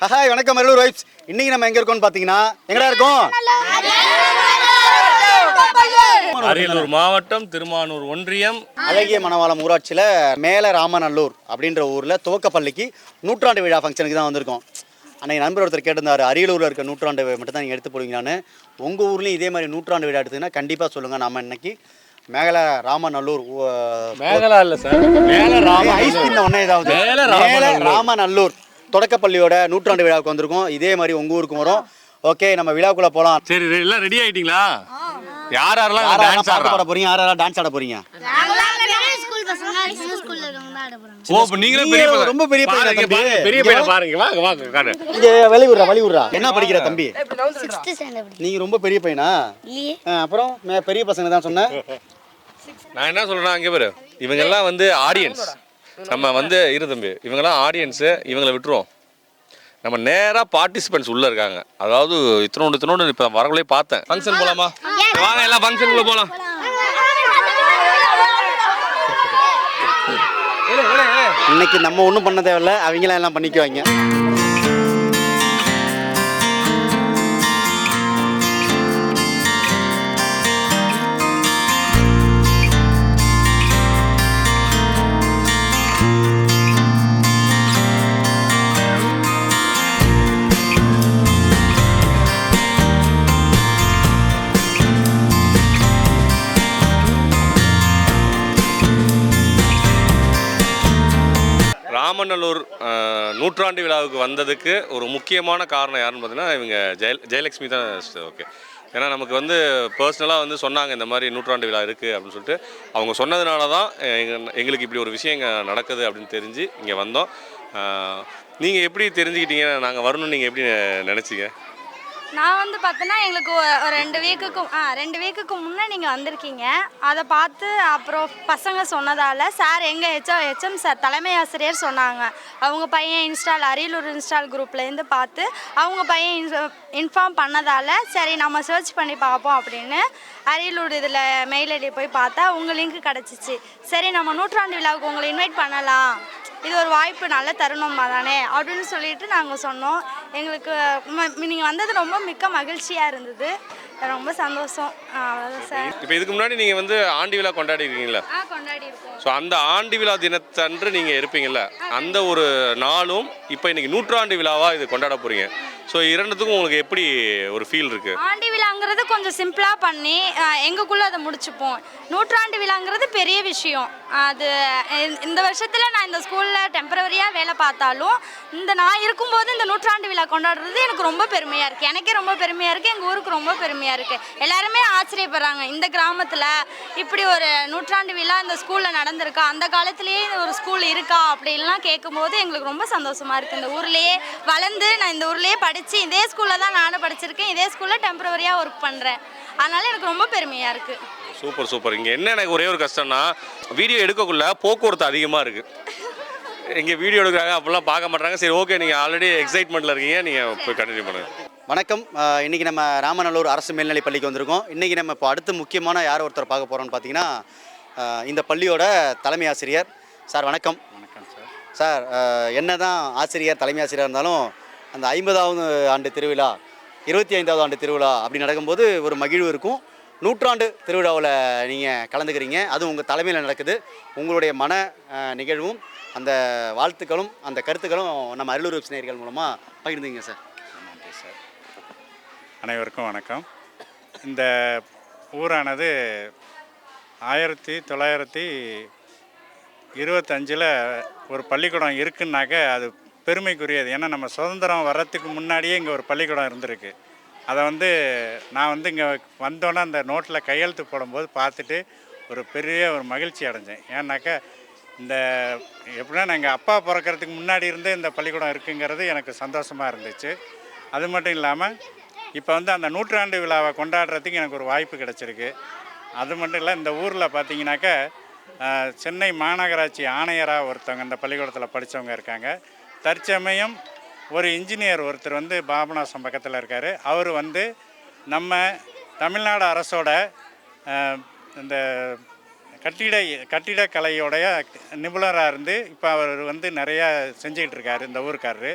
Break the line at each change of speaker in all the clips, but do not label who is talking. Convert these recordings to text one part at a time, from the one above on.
Hi வணக்கம் மருளூர் vibes இன்னைக்கு நம்ம எங்க இருக்கோம்னு பாத்தீங்கன்னா எங்கடா இருக்கோம்?
அரியலூர் மாவட்டம் திருமானூர் ஒன்றியம்.
அழகிய மணவாளம் ஊராட்சியில மேல ராமநல்லூர் அப்படின்ற ஊர்ல துவக்கப்பள்ளிக்கு நூற்றாண்டு விழா ஃபங்க்ஷனுக்கு தான் வந்திருக்கோம். அன்னைக்கு நண்பர் ஒருத்தர் கேட்டிருந்தாரு அரியலூர்ல இருக்க நூற்றாண்டு விழா மட்டும் தான் நீங்க எடுத்து போடுவீங்களான்னு. உங்க ஊர்லயும் இதே மாதிரி நூற்றாண்டு விழா எடுத்தீங்கன்னா கண்டிப்பா சொல்லுங்க. நாம இன்னைக்கு மேல ராமநல்லூர்
மேகலா இல்ல சார். மேல ராம
ஐஸ் உடனே ஏதாவது
மேல
மேல
ராமநல்லூர்.
தொடக்கப்பள்ளியோட நூற்றாண்டு விழாவுக்கு வந்திருக்கோம். இதே மாதிரி உங்க ஊருக்கும் வரும். ஓகே நம்ம விழாக்குள்ள போலாம்.
சரி எல்லாம் ரெடி ஆயிட்டீங்களா? யார் யாரெல்லாம் டான்ஸ்
பாட போறீங்க? யாரெல்லாம் டான்ஸ் ஆட போறீங்க?
ஆட.
ரொம்ப பெரிய பையனா
பாருங்க, பெரிய பையன் வாங்க வாங்க காட்டு
இங்க வெளி விடுறா வழி விடுறா என்ன படிக்கிற தம்பி? நீங்க ரொம்ப பெரிய பையனா? அப்புறம் பெரிய பசங்க தான் சொன்னேன்.
நான் என்ன சொல்றேன் அங்கே பாரு. இவங்க எல்லாம் வந்து ஆடியன்ஸ் நம்ம வந்து இரு தம்பி இவங்கெல்லாம் ஆடியன்ஸ் இவங்களை விட்டுருவோம். நம்ம நேரா பார்ட்டிசிபென்ட்ஸ் உள்ள இருக்காங்க. அதாவது இத்தனோண்டு இத்தனோண்டு இப்போ வரக்குள்ளே பார்த்தேன். ஃபங்க்ஷன் போலாமா? வாங்க எல்லாம் ஃபங்க்ஷனுக்குள்ள போலாம்.
இன்னைக்கு நம்ம ஒன்றும் பண்ண தேவையில்ல. அவங்களாம் எல்லாம் பண்ணிக்குவாங்க.
நூற்றாண்டு விழாவுக்கு வந்ததுக்கு ஒரு முக்கியமான காரணம் யாருன்னு பார்த்தீங்கன்னா இவங்க ஜெய ஜெயலக்ஷ்மி தான் ஓகே ஏன்னா நமக்கு வந்து பர்சனலாக வந்து சொன்னாங்க இந்த மாதிரி நூற்றாண்டு விழா இருக்குது அப்படின்னு சொல்லிட்டு. அவங்க சொன்னதுனால தான் எங்களுக்கு இப்படி ஒரு விஷயம் இங்கே நடக்குது அப்படின்னு தெரிஞ்சு இங்கே வந்தோம். நீங்கள் எப்படி தெரிஞ்சுக்கிட்டீங்க? நாங்கள் வரணும்னு நீங்கள் எப்படி நினச்சிங்க?
நான் வந்து பார்த்தோன்னா எங்களுக்கு ஒ- ஒரு ரெண்டு வீக்குக்கு ஆ ரெண்டு வீக்குக்கு முன்னே நீங்கள் வந்திருக்கீங்க. அதை பார்த்து அப்புறம் பசங்க சொன்னதால் சார் எங்கள் ஹெச்எம் ஹெச்எம் சார் தலைமை ஆசிரியர் சொன்னாங்க. அவங்க பையன் இன்ஸ்டால் அரியலூர் இன்ஸ்டால் குரூப்லேருந்து பார்த்து அவங்க பையன் இன்ஃபார்ம் பண்ணதால் சரி நம்ம சர்ச் பண்ணி பார்ப்போம் அப்படின்னு அரியலூர் இதில் மெயில் ஐடி போய் பார்த்தா உங்கள் லிங்க் கிடச்சிச்சு. சரி நம்ம நூற்றாண்டு விழாவுக்கு உங்களை இன்வைட் பண்ணலாம். இது ஒரு வாய்ப்பு நல்ல தருணமா தானே? அப்படின்னு சொல்லிட்டு நாங்கள் சொன்னோம். எங்களுக்கு நீங்கள் வந்தது ரொம்ப மிக்க மகிழ்ச்சியாக இருந்தது. ரொம்ப சந்தோஷம். சார்.
இப்போ இதுக்கு முன்னாடி நீங்கள் வந்து ஆண்டு விழா கொண்டாடி இருக்கீங்களா
கொண்டாடி இருக்கோம்
ஸோ அந்த ஆண்டு விழா தினத்தன்று நீங்கள் இருப்பீங்கல்ல? அந்த ஒரு நாளும் இப்போ இன்னைக்கு நூற்றாண்டு விழாவாக இது கொண்டாட போகிறீங்க ஸோ இரண்டுத்துக்கும் உங்களுக்கு எப்படி ஒரு ஃபீல் இருக்குது
ஆண்டி விழாங்கிறது கொஞ்சம் சிம்பிளாக பண்ணி எங்களுக்குள்ளே அதை முடிச்சுப்போம். நூற்றாண்டு விழாங்கிறது பெரிய விஷயம். அது இந்த- வருஷத்தில் நான் இந்த ஸ்கூலில் டெம்பரவரியாக வேலை பார்த்தாலும் இந்த நான் இருக்கும்போது இந்த நூற்றாண்டு விழா கொண்டாடுறது எனக்கு ரொம்ப பெருமையாக இருக்குது எனக்கே ரொம்ப பெருமையாக இருக்குது எங்கள் ஊருக்கு ரொம்ப பெருமையாக இருக்குது எல்லாருமே ஆச்சரியப்படுறாங்க. இந்த கிராமத்தில் இப்படி ஒரு நூற்றாண்டு விழா இந்த ஸ்கூலில் நடந்திருக்கா? அந்த காலத்திலேயே ஒரு ஸ்கூல் இருக்கா? அப்படின்லாம் கேட்கும்போது எங்களுக்கு ரொம்ப சந்தோஷமாக இருக்குது இந்த ஊர்லேயே வளர்ந்து நான் இந்த ஊர்லேயே படித்து இதே ஸ்கூலில் தான் நானும் படிச்சிருக்கேன். இதே ஸ்கூலில் டெம்பரவரியாக ஒர்க் பண்ணுறேன் அதனால் எனக்கு ரொம்ப பெருமையாக இருக்குது
சூப்பர் சூப்பர் இங்கே என்ன எனக்கு ஒரே ஒரு கஷ்டம்னா வீடியோ எடுக்கக்குள்ள போக்குவரத்து அதிகமாக இருக்குது இங்கே வீடியோ எடுக்கிறாங்க அப்படிலாம் பார்க்க மாட்டாங்க சரி ஓகே நீங்கள் ஆல்ரெடி எக்ஸைட்மெண்ட்டில் இருக்கீங்க. நீங்கள் போய் கண்டினியூ பண்ணுங்கள்
வணக்கம். ஆஹ் இன்னைக்கு நம்ம ராமநல்லூர் அரசு மேல்நிலைப் பள்ளிக்கு வந்திருக்கோம். இன்னைக்கு நம்ம இப்போ அடுத்து முக்கியமான யார் ஒருத்தர் பார்க்க போறோம்னு பார்த்தீங்கன்னா இந்த பள்ளியோட தலைமை ஆசிரியர். சார் வணக்கம்.
வணக்கம் சார்.
சார் ஆஹ் என்னதான் ஆசிரியர் தலைமை ஆசிரியர் இருந்தாலும் அந்த ஐம்பதாவது ஆண்டு திருவிழா இருபத்தி ஐந்தாவது ஆண்டு திருவிழா அப்படி நடக்கும்போது ஒரு மகிழ்வு இருக்கும். நூற்றாண்டு திருவிழாவில் நீங்கள் கலந்துக்கிறீங்க. அதுவும் உங்கள் தலைமையில் நடக்குது. உங்களுடைய மன நிகழ்வும் அந்த வாழ்த்துக்களும் அந்த கருத்துக்களும் நம்ம அரியலூர் வெப் மூலமாக பகிர்ந்துங்க சார்.
நன்றி சார். அனைவருக்கும் வணக்கம். இந்த ஊரானது ஆயிரத்தி தொள்ளாயிரத்தி இருபத்தஞ்சில் ஒரு பள்ளிக்கூடம் இருக்குன்னாக்க அது பெருமைக்குரியது. ஏன்னா நம்ம சுதந்திரம் வர்றதுக்கு முன்னாடியே இங்கே ஒரு பள்ளிக்கூடம் இருந்திருக்கு. அதை வந்து நான் வந்து இங்கே வந்தோன்னே அந்த நோட்டில் கையெழுத்து போடும்போது பார்த்துட்டு ஒரு பெரிய ஒரு மகிழ்ச்சி அடைஞ்சேன். ஏன்னாக்கா இந்த எப்படின்னா எங்கள் அப்பா பிறக்கறதுக்கு முன்னாடி இருந்தே இந்த பள்ளிக்கூடம் இருக்குங்கிறது எனக்கு சந்தோஷமாக இருந்துச்சு. அது மட்டும் இல்லாமல் இப்போ வந்து அந்த நூற்றாண்டு விழாவை கொண்டாடுறதுக்கு எனக்கு ஒரு வாய்ப்பு கிடச்சிருக்கு. அது மட்டும் இல்லை இந்த ஊரில் பார்த்தீங்கன்னாக்கா சென்னை மாநகராட்சி ஆணையராக ஒருத்தவங்க இந்த பள்ளிக்கூடத்தில் படித்தவங்க இருக்காங்க. தற்சமயம் ஒரு இன்ஜினியர் ஒருத்தர் வந்து பாபநாசம் பக்கத்தில் இருக்கார். அவர் வந்து நம்ம தமிழ்நாடு அரசோட இந்த கட்டிட கட்டிடக்கலையோடைய நிபுணராக இருந்து இப்போ அவர் வந்து நிறையா செஞ்சுக்கிட்டு இருக்காரு இந்த ஊருக்காரரு.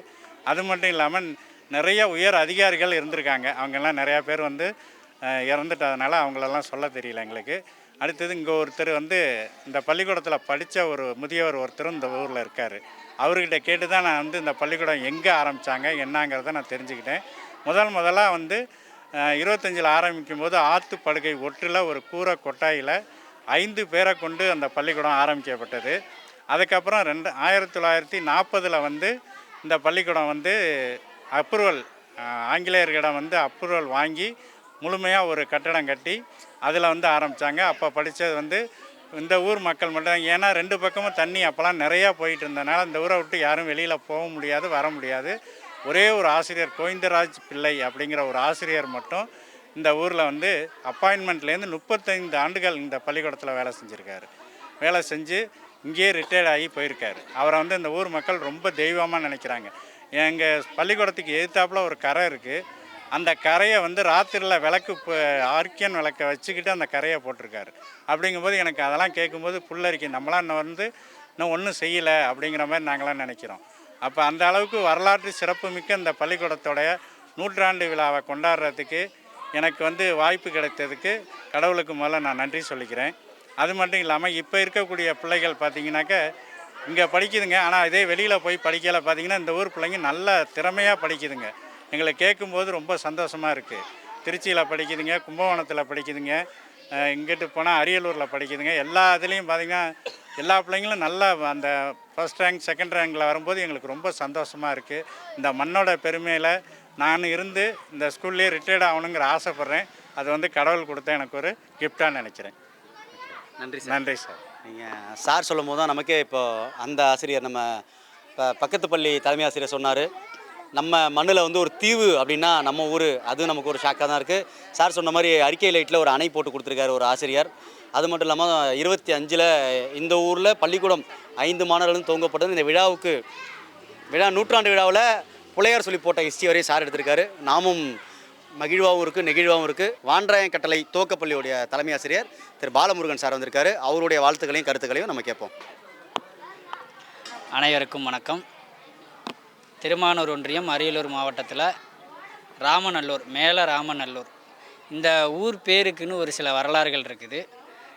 அது மட்டும் இல்லாமல் நிறைய உயர் அதிகாரிகள் இருந்திருக்காங்க. அவங்கெல்லாம் நிறையா பேர் வந்து இறந்துட்டதுனால அவங்களெல்லாம் சொல்ல தெரியல எங்களுக்கு. அடுத்தது இங்கே ஒருத்தர் வந்து இந்த பள்ளிக்கூடத்தில் படித்த ஒரு முதியவர் ஒருத்தரும் இந்த ஊரில் இருக்கார். அவர்கிட்ட கேட்டு தான் நான் வந்து இந்த பள்ளிக்கூடம் எங்கே ஆரம்பித்தாங்க என்னங்கிறத நான் தெரிஞ்சுக்கிட்டேன். முதல் முதலாக வந்து இருபத்தஞ்சில் ஆரம்பிக்கும் போது ஆற்று படுகை ஒட்டில் ஒரு கூரை கொட்டாயில் ஐந்து பேரை கொண்டு அந்த பள்ளிக்கூடம் ஆரம்பிக்கப்பட்டது. அதுக்கப்புறம் ரெண்டு ஆயிரத்தி தொள்ளாயிரத்தி நாற்பதில் வந்து இந்த பள்ளிக்கூடம் வந்து அப்ரூவல் ஆங்கிலேயர்களிடம் வந்து அப்ரூவல் வாங்கி முழுமையாக ஒரு கட்டடம் கட்டி அதில் வந்து ஆரம்பித்தாங்க அப்போ படித்தது வந்து இந்த ஊர் மக்கள் மட்டும் ஏன்னா ரெண்டு பக்கமும் தண்ணி அப்போல்லாம் நிறையா போயிட்டு இருந்தனால இந்த ஊரை விட்டு யாரும் வெளியில் போக முடியாது வர முடியாது. ஒரே ஒரு ஆசிரியர் கோவிந்தராஜ் பிள்ளை அப்படிங்கிற ஒரு ஆசிரியர் மட்டும் இந்த ஊரில் வந்து அப்பாயின்மெண்ட்லேருந்து முப்பத்தைந்து ஆண்டுகள் இந்த பள்ளிக்கூடத்தில் வேலை செஞ்சுருக்காரு. வேலை செஞ்சு இங்கேயே ரிட்டையர்ட் ஆகி போயிருக்காரு. அவரை வந்து இந்த ஊர் மக்கள் ரொம்ப தெய்வமாக நினைக்கிறாங்க. எங்கள் பள்ளிக்கூடத்துக்கு எதிர்த்தாப்புல ஒரு கரை இருக்குது அந்த கரையை வந்து ராத்திரியில் விளக்கு இப்போ ஆர்க்கியன் விளக்கை வச்சுக்கிட்டு அந்த கரையை போட்டிருக்காரு. அப்படிங்கும்போது எனக்கு அதெல்லாம் கேட்கும்போது புல்லரிக்கை நம்மளாம் இன்னும் வந்து இன்னும் ஒன்றும் செய்யலை அப்படிங்கிற மாதிரி நாங்களாம் நினைக்கிறோம். அப்போ அந்த அளவுக்கு வரலாற்று சிறப்புமிக்க இந்த பள்ளிக்கூடத்தோடைய நூற்றாண்டு விழாவை கொண்டாடுறதுக்கு எனக்கு வந்து வாய்ப்பு கிடைத்ததுக்கு கடவுளுக்கு முதல்ல நான் நன்றி சொல்லிக்கிறேன். அது மட்டும் இல்லாமல் இப்போ இருக்கக்கூடிய பிள்ளைகள் பார்த்தீங்கன்னாக்க இங்கே படிக்குதுங்க. ஆனால் இதே வெளியில் போய் படிக்கலை பார்த்தீங்கன்னா இந்த ஊர் பிள்ளைங்க நல்ல திறமையாக படிக்குதுங்க. எங்களை கேட்கும்போது ரொம்ப சந்தோஷமாக இருக்குது திருச்சியில் படிக்குதுங்க கும்பகோணத்தில் படிக்குதுங்க. இங்கிட்டு போனால் அரியலூரில் படிக்குதுங்க. எல்லா இதுலேயும் பார்த்தீங்கன்னா எல்லா பிள்ளைங்களும் நல்லா அந்த ஃபஸ்ட் ரேங்க் செகண்ட் ரேங்கில் வரும்போது எங்களுக்கு ரொம்ப சந்தோஷமாக இருக்குது இந்த மண்ணோட பெருமையில் நான் இருந்து இந்த ஸ்கூல்லேயே ரிட்டையர்ட் ஆகணுங்கிற ஆசைப்பட்றேன். அது வந்து கடவுள் கொடுத்த எனக்கு ஒரு கிஃப்டாக நினைக்கிறேன்.
நன்றி சார்.
நன்றி சார்.
நீங்கள் சார் சொல்லும் போது தான் நமக்கே இப்போ அந்த ஆசிரியர் நம்ம இப்போ பக்கத்து பள்ளி தலைமை ஆசிரியர் சொன்னார். நம்ம மண்ணில் வந்து ஒரு தீவு அப்படின்னா நம்ம ஊர். அது நமக்கு ஒரு ஷாக்காக தான் இருக்குது சார் சொன்ன மாதிரி அறிக்கை லைட்டில் ஒரு அணை போட்டு கொடுத்துருக்காரு ஒரு ஆசிரியர். அது மட்டும் இல்லாமல் இருபத்தி அஞ்சில் இந்த ஊரில் பள்ளிக்கூடம் ஐந்து மாணவர்களும் துவங்கப்பட்டது. இந்த விழாவுக்கு விழா நூற்றாண்டு விழாவில் புலையார் சொல்லி போட்ட ஹிஸ்ட்ரி வரையும் சார் எடுத்திருக்காரு. நாமும் மகிழ்வாகவும் இருக்குது நெகிழ்வாகவும் இருக்குது வான்றாயம் கட்டளை துவக்கப்பள்ளியுடைய தலைமை ஆசிரியர் திரு பாலமுருகன் சார் வந்திருக்காரு. அவருடைய வாழ்த்துக்களையும் கருத்துக்களையும் நம்ம கேட்போம்.
அனைவருக்கும் வணக்கம். திருமானூர் ஒன்றியம் அரியலூர் மாவட்டத்தில் ராமநல்லூர் மேல ராமநல்லூர். இந்த ஊர் பேருக்குன்னு ஒரு சில வரலாறுகள் இருக்குது.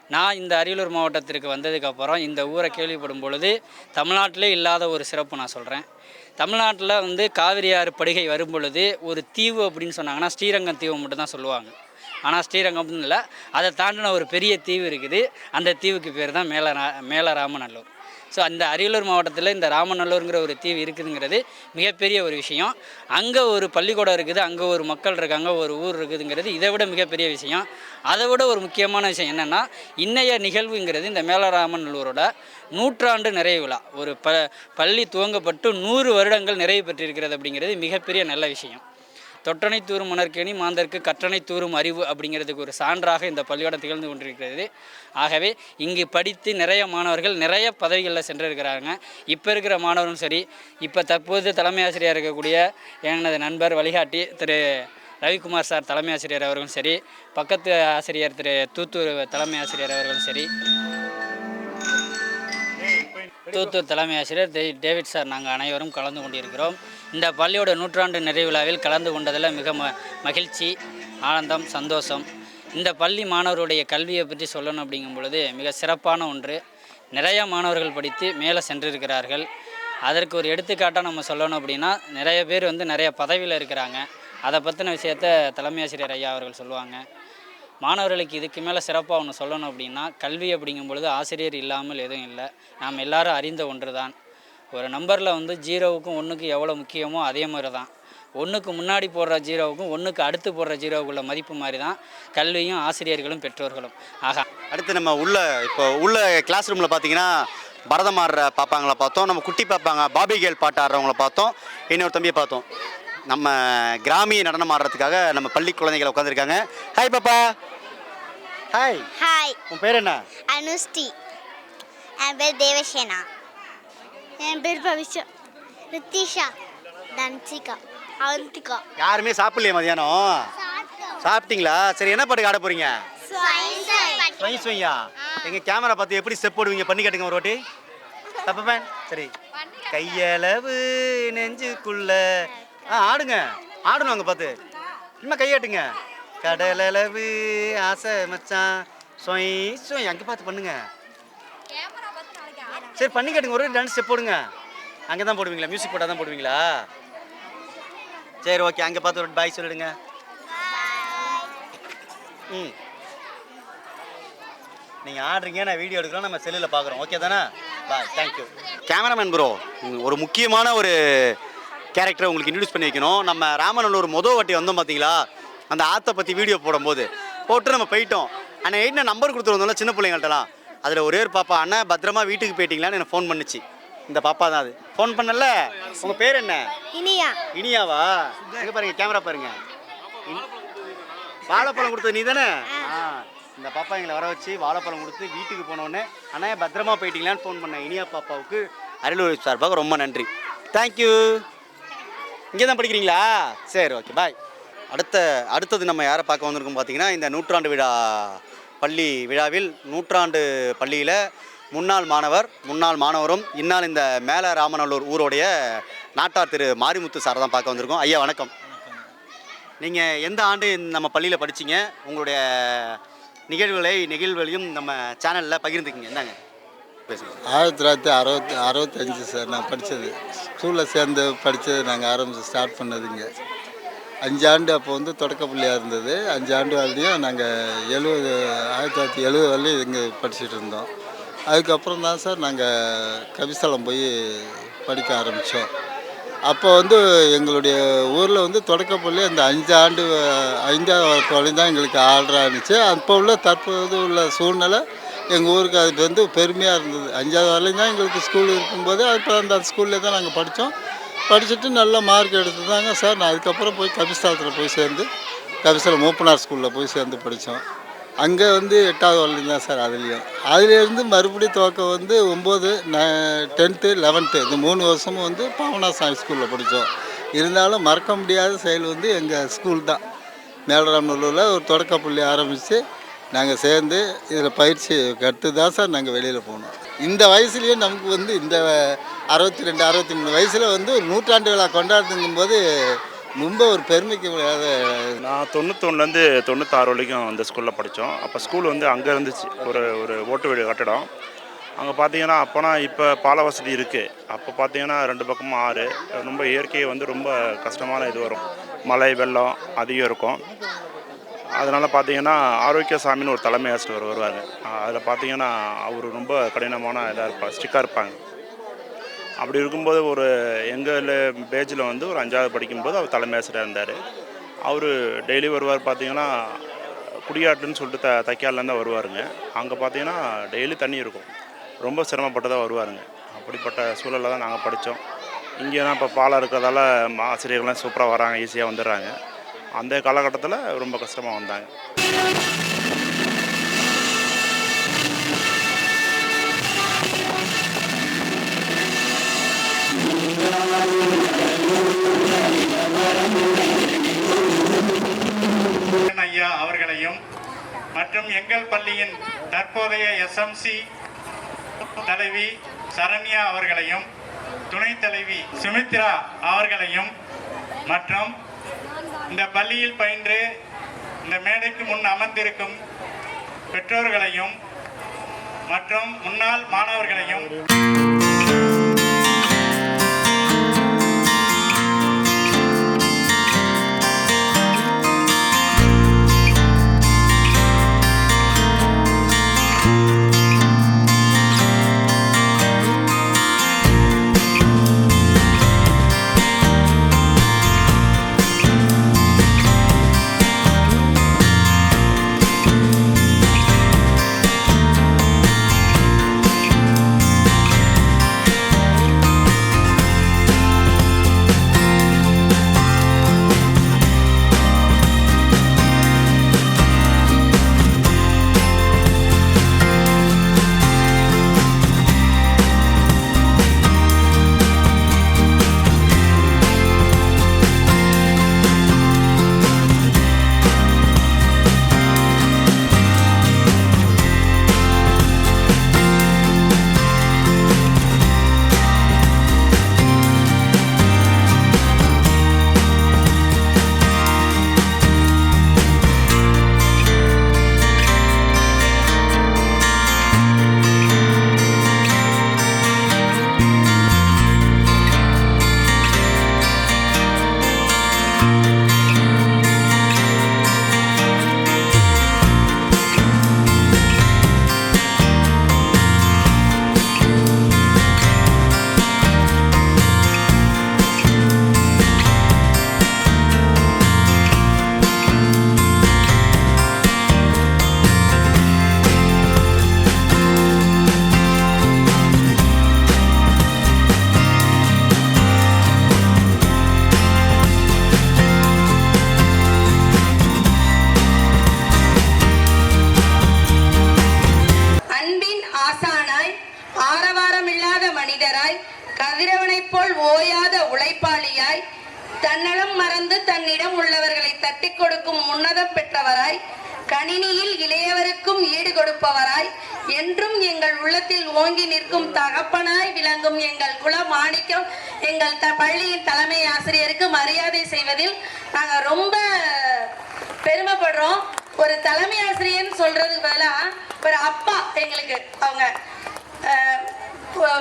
நான் இந்த அரியலூர் மாவட்டத்திற்கு வந்ததுக்கப்புறம் இந்த ஊரை கேள்விப்படும் பொழுது தமிழ்நாட்டிலே இல்லாத ஒரு சிறப்பு நான் சொல்கிறேன் தமிழ்நாட்டில் வந்து காவிரி ஆறு படுகை வரும் பொழுது ஒரு தீவு அப்படின்னு சொன்னாங்கன்னா ஸ்ரீரங்கம் தீவு மட்டும்தான் சொல்லுவாங்க. ஆனால் ஸ்ரீரங்கம்னு இல்லை அதை தாண்டின ஒரு பெரிய தீவு இருக்குது. அந்த தீவுக்கு பேர் தான் மேல ரா- மேல ராமநல்லூர். ஸோ அந்த அரியலூர் மாவட்டத்தில் இந்த ராமநல்லூருங்கிற ஒரு தீவு இருக்குதுங்கிறது மிகப்பெரிய ஒரு விஷயம். அங்கே ஒரு பள்ளிக்கூடம் இருக்குது அங்கே ஒரு மக்கள் இருக்காங்க ஒரு ஊர் இருக்குதுங்கிறது இதை விட மிகப்பெரிய விஷயம். அதை விட ஒரு முக்கியமான விஷயம் என்னென்னா இன்னைய நிகழ்வுங்கிறது இந்த மேலராமநல்லூரோட நூற்றாண்டு நிறைவு விழா. ஒரு ப பள்ளி துவங்கப்பட்டு நூறு வருடங்கள் நிறைவு பெற்றிருக்கிறது அப்படிங்கிறது மிகப்பெரிய நல்ல விஷயம். தொட்டனை தூரும் உணர்கேணி மாந்தருக்கு கற்றனை தூரும் அறிவு அப்படிங்கிறதுக்கு ஒரு சான்றாக இந்த பள்ளியோடம் திகழ்ந்து கொண்டிருக்கிறது. ஆகவே இங்கு படித்து நிறைய மாணவர்கள் நிறைய பதவிகளில் சென்றிருக்கிறாங்க. இப்போ இருக்கிற மாணவரும் சரி இப்போ தற்போது தலைமை ஆசிரியர் இருக்கக்கூடிய எனது நண்பர் வழிகாட்டி திரு ரவிக்குமார் சார் தலைமை ஆசிரியர் அவர்களும் சரி பக்கத்து ஆசிரியர் திரு தூத்தூர் தலைமை ஆசிரியர் அவர்களும் சரி தூத்தூர் தலைமை ஆசிரியர் டேவிட் சார் நாங்கள் அனைவரும் கலந்து கொண்டிருக்கிறோம். இந்த பள்ளியோட நூற்றாண்டு நிறைவிழாவில் கலந்து கொண்டதில் மிக ம மகிழ்ச்சி ஆனந்தம் சந்தோஷம். இந்த பள்ளி மாணவருடைய கல்வியை பற்றி சொல்லணும் அப்படிங்கும் பொழுது மிக சிறப்பான ஒன்று. நிறைய மாணவர்கள் படித்து மேலே சென்றிருக்கிறார்கள். அதற்கு ஒரு எடுத்துக்காட்டாக நம்ம சொல்லணும் அப்படின்னா நிறைய பேர் வந்து நிறைய பதவியில் இருக்கிறாங்க. அதை பற்றின விஷயத்த தலைமை ஆசிரியர் ஐயா அவர்கள் சொல்லுவாங்க. மாணவர்களுக்கு இதுக்கு மேலே சிறப்பாக ஒன்று சொல்லணும் அப்படின்னா கல்வி அப்படிங்கும் பொழுது ஆசிரியர் இல்லாமல் எதுவும் இல்லை. நாம் எல்லாரும் அறிந்த ஒன்று தான் ஒரு நம்பரில் வந்து ஜீரோவுக்கும் ஒன்றுக்கும் எவ்வளோ முக்கியமோ அதே மாதிரி தான் ஒன்றுக்கு முன்னாடி போடுற ஜீரோவுக்கும் ஒன்றுக்கு அடுத்து போடுற ஜீரோவுக்குள்ள மதிப்பு மாதிரி தான் கல்வியும் ஆசிரியர்களும் பெற்றோர்களும். ஆகா.
அடுத்து நம்ம உள்ள இப்போ உள்ள கிளாஸ் ரூமில் பார்த்தீங்கன்னா பரதம் ஆடுற பாப்பாங்கள பார்த்தோம். நம்ம குட்டி பாப்பாங்க பாபி கேர்ள் பாட்டு ஆடுறவங்கள பார்த்தோம். இன்னொரு தம்பியை பார்த்தோம். நம்ம கிராமிய நடனம் ஆடுறதுக்காக நம்ம பள்ளி குழந்தைகள் உட்காந்துருக்காங்க ஹாய் பாப்பா. ஹாய்
ஹாய்
உன் பேர் என்ன?
அனுஸ்ரீ என் பேர் தேவசேனா. என் பேர் பவிஷா. ரித்திஷா தன்சிகா. அவந்திகா
யாருமே சாப்பிடலையே மதியானம்? சாப்பிட்டீங்களா? சரி என்ன பாட்டுக்கு ஆட போறீங்க? ஸ்வைஸ் வையா எங்க கேமரா பார்த்து எப்படி ஸ்டெப் போடுவீங்க? பண்ணி காட்டுங்க ஒரு வாட்டி. தப்பேன் சரி. கையளவு நெஞ்சுக்குள்ள. ஆ ஆடுங்க. ஆடணும் அங்கே பார்த்து. இன்னும் கையாட்டுங்க. கடலளவு ஆசை மச்சான். சொய் சொய் அங்கே பார்த்து பண்ணுங்க. சரி பண்ணி கேட்டுங்க. ஒரு டான்ஸ் ஸ்டெப் போடுங்க. அங்கே தான் போடுவீங்களா? மியூசிக் போட்டால் தான் போடுவீங்களா? சரி ஓகே அங்கே பார்த்து ஒரு பாய் சொல்லிடுங்க. ம். நீங்கள் ஆடுறீங்க நான் வீடியோ எடுக்கிறோம் நம்ம செல்லில் பார்க்குறோம். ஓகே தானே? பாய் தேங்க்யூ கேமராமேன் ப்ரோ ஒரு முக்கியமான ஒரு கேரக்டரை உங்களுக்கு இன்ட்ரடியூஸ் பண்ணி வைக்கணும். நம்ம ராமநல்லூர் மொதல் வாட்டி வந்தோம் பார்த்தீங்களா அந்த ஆத்தை பற்றி வீடியோ போடும்போது. போட்டு நம்ம போயிட்டோம். ஆனால் எயிட் நம்பர் கொடுத்துருந்தோம்ல சின்ன பிள்ளைங்கள்ட்டலாம்? அதில் ஒரே ஒரு பாப்பா அண்ணா பத்திரமா வீட்டுக்கு போயிட்டீங்களான்னு எனக்கு ஃபோன் பண்ணுச்சு. இந்த பாப்பா தான் அது. ஃபோன் பண்ணல? உங்கள் பேர் என்ன?
இனியா.
இனியாவா? எங்க பாருங்க கேமரா பாருங்க. வாழைப்பழம் கொடுத்தது நீ தானே இந்த பாப்பா எங்களை வர வச்சு வாழைப்பழம் கொடுத்து வீட்டுக்கு போனோடனே அண்ணா பத்திரமா போயிட்டீங்களான்னு ஃபோன் பண்ணேன். இனியா பாப்பாவுக்கு அரியலூர் சார்பாக ரொம்ப நன்றி. தேங்க்யூ இங்கே தான் படிக்கிறீங்களா? சரி ஓகே பாய் அடுத்த அடுத்தது நம்ம யாரை பார்க்க வந்திருக்கோம் பார்த்தீங்கன்னா இந்த நூற்றாண்டு விழா பள்ளி விழாவில் நூற்றாண்டு பள்ளியில் முன்னாள் மாணவர் முன்னாள் மாணவரும் இந்நாள் இந்த மேல ராமநல்லூர் ஊருடைய நாட்டார் திரு மாரிமுத்து சாரை தான் பார்க்க வந்திருக்கோம். ஐயா வணக்கம். நீங்கள் எந்த ஆண்டு நம்ம பள்ளியில் படிச்சீங்க? உங்களுடைய நிகழ்வுகளை நிகழ்வுகளையும் நம்ம சேனலில் பகிர்ந்துக்கிங்க. என்னங்க?
ஆயிரத்தி தொள்ளாயிரத்தி அறுபத்தி அறுபத்தஞ்சு சார் நான் படித்தது ஸ்கூலில் சேர்ந்து படித்தது நாங்கள் ஆரம்பித்து ஸ்டார்ட் பண்ணதுங்க. அஞ்சு ஆண்டு அப்போ வந்து தொடக்கப்பள்ளியாக இருந்தது. அஞ்சு ஆண்டு வரலையும் நாங்கள் எழுபது ஆயிரத்தி தொள்ளாயிரத்தி எழுபது வரலையும் இங்கே படிச்சுட்டு இருந்தோம். அதுக்கப்புறம் தான் சார் நாங்கள் கபிஸ்தலம் போய் படிக்க ஆரம்பித்தோம் அப்போ வந்து எங்களுடைய ஊரில் வந்து தொடக்கப்பள்ளி அந்த அஞ்சு ஆண்டு ஐந்தாவது வகுப்பு வரையும் தான் எங்களுக்கு ஆர்டர் இருந்துச்சு. அப்போ உள்ள தற்போது உள்ள சூழ்நிலை எங்கள் ஊருக்கு அது வந்து பெருமையாக இருந்தது. அஞ்சாவது வரலையும் தான் எங்களுக்கு ஸ்கூல் இருக்கும்போது அப்போ அந்த ஸ்கூலில் தான் நாங்கள் படித்தோம் படிச்சுட்டு நல்ல மார்க் எடுத்து தாங்க சார் நான் அதுக்கப்புறம் போய் கபிஸ்தாலத்தில் போய் சேர்ந்து கபிஸ்தலம் மூப்பனார் ஸ்கூலில் போய் சேர்ந்து படித்தோம் அங்கே வந்து எட்டாவது வரலையும் தான் சார் அதுலேயும். அதுலேருந்து மறுபடியும் துவக்கம் வந்து ஒம்பது டென்த்து லெவன்த்து இந்த மூணு வருஷமும் வந்து பாவனாஸ் சாமி ஸ்கூலில் படித்தோம் இருந்தாலும் மறக்க முடியாத செயல் வந்து எங்கள் ஸ்கூல் தான். மேலராமநல்லூரில் ஒரு தொடக்கப்பள்ளி ஆரம்பித்து நாங்கள் சேர்ந்து இதில் பயிற்சி கற்று தான் சார் நாங்கள் வெளியில் போனோம். இந்த வயசுலேயே நமக்கு வந்து இந்த அறுபத்தி ரெண்டு அறுபத்தி மூணு வயசில் வந்து ஒரு நூற்றாண்டு விழா கொண்டாடுதுங்கும் போது ரொம்ப ஒரு பெருமைக்கு முடியாத
நான் தொண்ணூத்தொன்னுலேருந்து தொண்ணூத்தாறு வரைக்கும் அந்த ஸ்கூலில் படித்தோம். அப்போ ஸ்கூல் வந்து அங்கே இருந்துச்சு. ஒரு ஒரு ஓட்டு வீடு கட்டடம். அங்கே பார்த்தீங்கன்னா அப்போனா இப்போ பால வசதி இருக்குது அப்போ பார்த்தீங்கன்னா ரெண்டு பக்கமும் ஆறு. ரொம்ப இயற்கையை வந்து ரொம்ப கஷ்டமான இது வரும். மழை வெள்ளம் அதிகம் இருக்கும். அதனால் பார்த்தீங்கன்னா ஆரோக்கியசாமின்னு ஒரு தலைமை ஆசிரியர் வருவாங்க அதில் பார்த்தீங்கன்னா அவர் ரொம்ப கடினமான இதாக இருப்பார் ஸ்டிக்காக இருப்பாங்க. அப்படி இருக்கும்போது ஒரு எங்கள் பேஜில் வந்து ஒரு அஞ்சாவது படிக்கும்போது அவர் தலைமை ஆசிரியர் இருந்தார். அவர் டெய்லி வருவார் பார்த்தீங்கன்னா குடியாட்டுன்னு சொல்லிட்டு த தைக்காலேருந்து வருவாருங்க. அங்கே பார்த்தீங்கன்னா டெய்லி தண்ணி இருக்கும். ரொம்ப சிரமப்பட்டு தான் வருவாருங்க. அப்படிப்பட்ட சூழலில் தான் நாங்கள் படித்தோம். இங்கே தான் இப்போ பாலம் இருக்கிறதால ஆசிரியர்கள்லாம் சூப்பராக வராங்க ஈஸியாக வந்துடுறாங்க. அந்த காலகட்டத்தில் ரொம்ப கஷ்டமாக வந்தாங்க.
ஐயா அவர்களையும் மற்றும் எங்கள் பள்ளியின் தற்போதைய எஸ்எம்சி தலைவி சரண்யா அவர்களையும் துணைத் தலைவி சுமித்ரா அவர்களையும் மற்றும் இந்த பள்ளியில் பயின்று இந்த மேடைக்கு முன் அமர்ந்திருக்கும் பெற்றோர்களையும் மற்றும் முன்னாள் மாணவர்களையும் தன்னலம்
மறந்து தன்னிடம் உள்ளவர்களை தட்டி கொடுக்கும் உன்னதம் பெற்றவராய் கணினியில் இளையவருக்கும் ஈடு கொடுப்பவராய் என்றும் எங்கள் உள்ளத்தில் ஓங்கி நிற்கும் தகப்பனாய் விளங்கும் எங்கள் குல மாணிக்கம் எங்கள் த பள்ளியின் தலைமை ஆசிரியருக்கு மரியாதை செய்வதில் நாங்கள் ரொம்ப பெருமைப்படுறோம். ஒரு தலைமை ஆசிரியர்னு சொல்றதுக்கு பதிலாக ஒரு அப்பா எங்களுக்கு அவங்க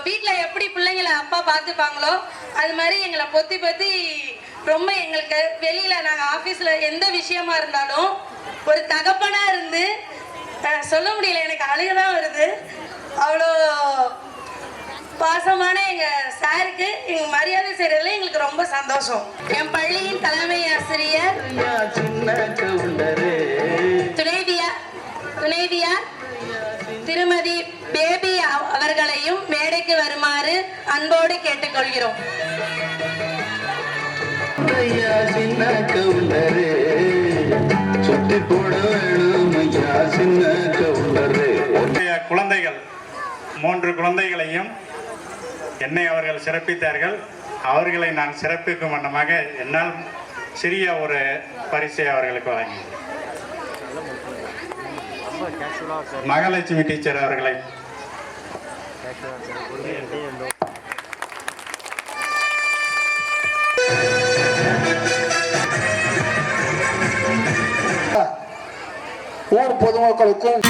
வீட்டில் எப்படி பிள்ளைங்களை அப்பா பார்த்துப்பாங்களோ அது மாதிரி எங்களை பொத்தி பொத்தி ரொம்ப எங்களுக்கு வெளியில் நாங்கள் ஆஃபீஸில் எந்த விஷயமா இருந்தாலும் ஒரு தகப்பனாக இருந்து சொல்ல முடியல எனக்கு அழுக தான் வருது. அவ்வளோ பாசமான எங்க சாருக்கு எங்க மரியாதை செய்யறதுல எங்களுக்கு ரொம்ப சந்தோஷம். என் பள்ளியின் தலைமை ஆசிரியர் துணைவியார் துணைவியார் திருமதி பேபி அவ- அவர்களையும் மேடைக்கு வருமாறு அன்போடு கேட்டுக்கொள்கிறோம்.
என்னுடைய குழந்தைகள் மூன்று குழந்தைகளையும் என்னை அவர்கள் சிறப்பித்தார்கள். அவர்களை நான் சிறப்பிக்கும் வண்ணமாக என்னால் சிறிய ஒரு பரிசை அவர்களுக்கு வழங்கி மகாலட்சுமி டீச்சர் அவர்களை
ஊர் பொதுமக்களுக்கும்